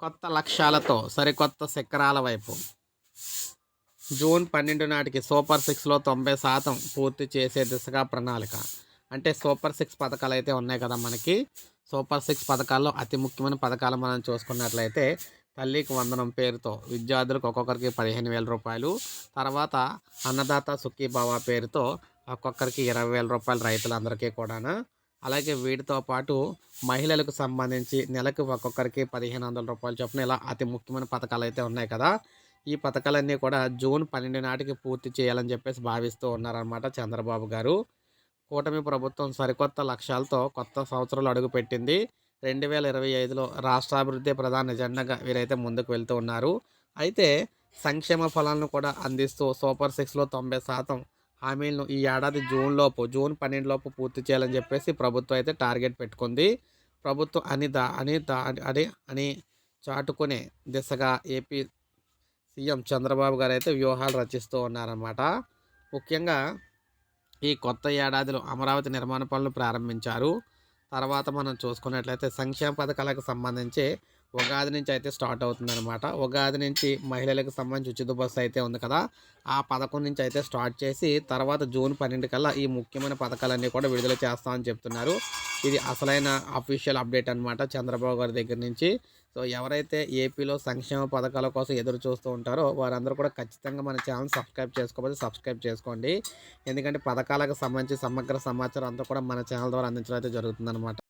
కొత్త లక్ష్యాలతో సరికొత్త శిఖరాల వైపు. జూన్ పన్నెండు నాటికి సూపర్ సిక్స్లో తొంభై శాతం పూర్తి చేసే దిశగా ప్రణాళిక. అంటే సూపర్ సిక్స్ పథకాలు అయితే ఉన్నాయి కదా మనకి. సూపర్ సిక్స్ పథకాల్లో అతి ముఖ్యమైన పథకాలు మనం చూసుకున్నట్లయితే తల్లికి వందనం పేరుతో విద్యార్థులకు ఒక్కొక్కరికి పదిహేను వేల రూపాయలు తర్వాత అన్నదాత సుఖీభావ పేరుతో ఒక్కొక్కరికి ఇరవై వేల రూపాయలు రైతులందరికీ కూడాను. అలాగే వీటితో పాటు మహిళలకు సంబంధించి నెలకు ఒక్కొక్కరికి పదిహేను వందల రూపాయలు చొప్పున ఇలా అతి ముఖ్యమైన పథకాలు అయితే ఉన్నాయి కదా. ఈ పథకాలన్నీ కూడా జూన్ పన్నెండు నాటికి పూర్తి చేయాలని చెప్పేసి భావిస్తూ ఉన్నారన్నమాట చంద్రబాబు గారు. కూటమి ప్రభుత్వం సరికొత్త లక్ష్యాలతో కొత్త సంవత్సరాలు అడుగుపెట్టింది రెండు వేల ఇరవై ఐదులో రాష్ట్రాభివృద్ధి ప్రధాన ఎజెండాగా వీరైతే ముందుకు వెళ్తూ ఉన్నారు. అయితే సంక్షేమ ఫలాలను కూడా అందిస్తూ సూపర్ సిక్స్లో తొంభై శాతం హామీలను ఈ ఏడాది జూన్లోపు జూన్ పన్నెండులోపు పూర్తి చేయాలని చెప్పేసి ప్రభుత్వం అయితే టార్గెట్ పెట్టుకుంది. ప్రభుత్వం అని దా అని దా అని అని చాటుకునే దిశగా ఏపీ సీఎం చంద్రబాబు గారు అయితే వ్యూహాలు రచిస్తూ ఉన్నారన్నమాట. ముఖ్యంగా ఈ కొత్త ఏడాదిలో అమరావతి నిర్మాణ పనులు ప్రారంభించారు. తర్వాత మనం చూసుకున్నట్లయితే సంక్షేమ పథకాలకు సంబంధించి ఉగాది నుంచి అయితే స్టార్ట్ అవుతుందన్నమాట. ఉగాది నుంచి మహిళలకు సంబంధించి ఉచిత బస్సు అయితే ఉంది కదా. ఆ పథకం నుంచి అయితే స్టార్ట్ చేసి తర్వాత జూన్ పన్నెండు కల్లా ఈ ముఖ్యమైన పథకాలన్నీ కూడా విడుదల చేస్తామని చెప్తున్నారు. ఇది అసలైన అఫీషియల్ అప్డేట్ అనమాట చంద్రబాబు గారి దగ్గర నుంచి. సో ఎవరైతే ఏపీలో సంక్షేమ పథకాల కోసం ఎదురు చూస్తూ ఉంటారో వారందరూ కూడా ఖచ్చితంగా మన ఛానల్ సబ్స్క్రైబ్ చేసుకోకపోతే సబ్స్క్రైబ్ చేసుకోండి. ఎందుకంటే పథకాలకు సంబంధించి సమగ్ర సమాచారం అంతా కూడా మన ఛానల్ ద్వారా అందించడం అయితే జరుగుతుందన్నమాట.